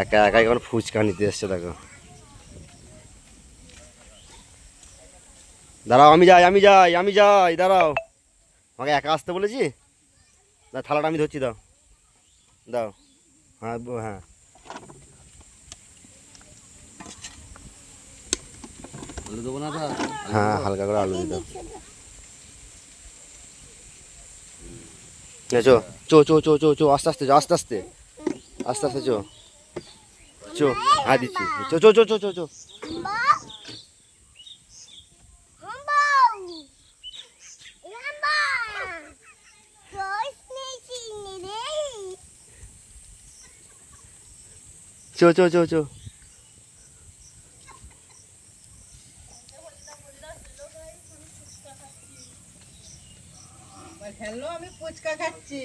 একা একা এখন ফুচকা নিতে এসছে দেখো। দাঁড়াও আমি যাই আমি যাই আমি যাই দাঁড়াও। আমাকে একা আসতে বলেছি? না থালাটা আমি ধরছি দাও দাও হ্যাঁ হ্যাঁ। আলু দেবো না হ্যাঁ হালকা করে আলু দিতে চো চো চো চো চো চো আস্তে আস্তে চো আস্তে আস্তে আস্তে আস্তে চো। চো হ্যাঁ দিচ্ছি চো চো চো চো চো চো চো চো চো চো হ্যালো আমি ফুচকা খাচ্ছি